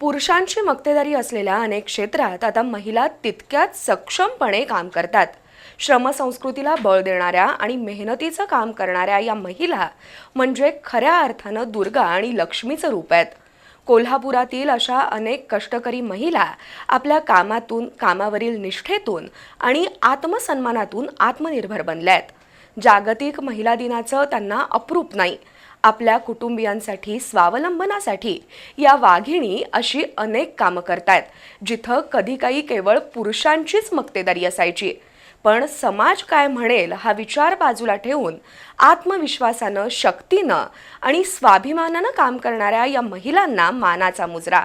पुरुषांची मक्तेदारी असलेल्या अनेक क्षेत्रात आता महिला तितक्याच सक्षमपणे काम करतात. श्रमसंस्कृतीला बळ देणाऱ्या आणि मेहनतीचं काम करणाऱ्या या महिला म्हणजे खऱ्या अर्थानं दुर्गा आणि लक्ष्मीचं रूप आहेत. कोल्हापुरातील अशा अनेक कष्टकरी महिला आपल्या कामातून कामावरील निष्ठेतून आणि आत्मसन्मानातून आत्मनिर्भर बनल्या आहेत. जागतिक महिला दिनाचं त्यांना अप्रूप नाही. आपल्या कुटुंबियांसाठी स्वावलंबनासाठी या वाघिणी अशी अनेक कामं करतायत जिथं कधी काही केवळ पुरुषांचीच मक्तेदारी असायची. पण समाज काय म्हणेल हा विचार बाजूला ठेवून आत्मविश्वासानं शक्तीनं आणि स्वाभिमानानं काम करणाऱ्या या महिलांना मानाचा मुजरा.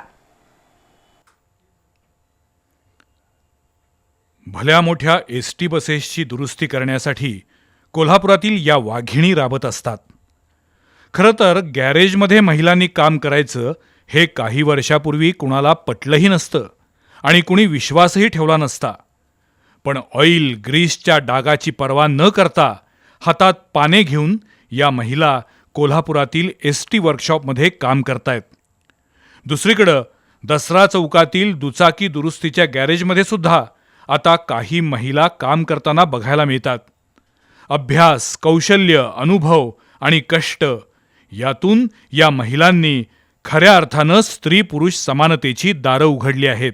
भल्या मोठ्या एस टी बसेसची दुरुस्ती करण्यासाठी कोल्हापुरातील या वाघिणी राबत असतात. खरं तर गॅरेजमध्ये महिलांनी काम करायचं हे काही वर्षापूर्वी कुणाला पटलंही नसतं आणि कुणी विश्वासही ठेवला नसता. पण ऑइल ग्रीसच्या डागाची पर्वा न करता हातात पाने घेऊन या महिला कोल्हापुरातील एस टी वर्कशॉपमध्ये काम करतायत. दुसरीकडं दसरा चौकातील दुचाकी दुरुस्तीच्या गॅरेजमध्ये सुद्धा आता काही महिला काम करताना बघायला मिळतात. अभ्यास कौशल्य अनुभव आणि कष्ट यातून या महिलांनी खऱ्या अर्थानं स्त्री पुरुष समानतेची दारं उघडली आहेत.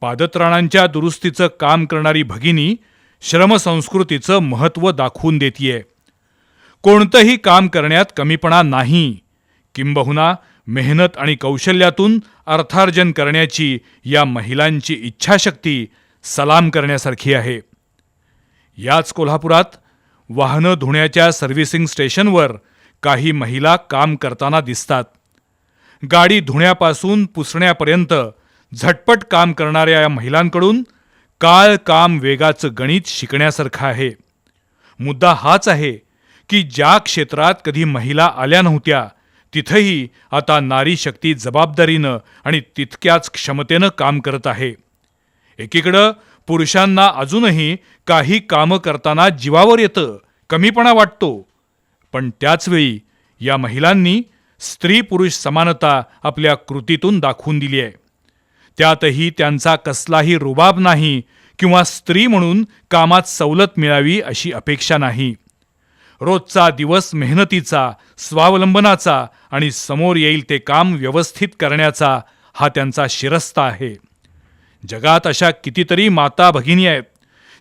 पादत्राणांच्या दुरुस्तीचं काम करणारी भगिनी श्रमसंस्कृतीचं महत्त्व दाखवून देतीये. कोणतंही काम करण्यात कमीपणा नाही. किंबहुना मेहनत आणि कौशल्यातून अर्थार्जन करण्याची या महिलांची इच्छाशक्ती सलाम करण्यासारखी आहे. याच कोल्हापुरात वाहनं धुण्याच्या सर्व्हिसिंग स्टेशनवर काही महिला काम करताना दिसतात. गाडी धुण्यापासून पुसण्यापर्यंत झटपट काम करणाऱ्या या महिलांकडून काळ काम वेगाचं गणित शिकण्यासारखं आहे. मुद्दा हाच आहे की ज्या क्षेत्रात कधी महिला आल्या नव्हत्या तिथंही आता नारी शक्ती जबाबदारीनं आणि तितक्याच क्षमतेनं काम करत आहे. एकीकडं पुरुषांना अजूनही काही कामं करताना जीवावर येतं कमीपणा वाटतो पण त्याचवेळी या महिलांनी स्त्री पुरुष समानता आपल्या कृतीतून दाखवून दिली आहे. त्यातही त्यांचा कसलाही रुबाब नाही किंवा स्त्री म्हणून कामात सवलत मिळावी अशी अपेक्षा नाही. रोजचा दिवस मेहनतीचा स्वावलंबनाचा आणि समोर येईल ते काम व्यवस्थित करण्याचा हा त्यांचा शिरस्ता आहे. जगात अशा कितीतरी माता भगिनी आहेत.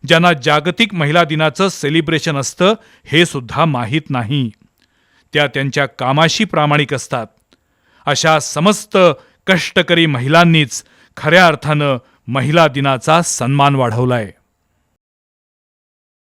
ज्यांना जागतिक महिला दिनाचं सेलिब्रेशन असतं हे सुद्धा माहीत नाही. त्या त्यांच्या कामाशी प्रामाणिक असतात. अशा समस्त कष्टकरी महिलांनीच खऱ्या अर्थानं महिला दिनाचा सन्मान वाढवलाय.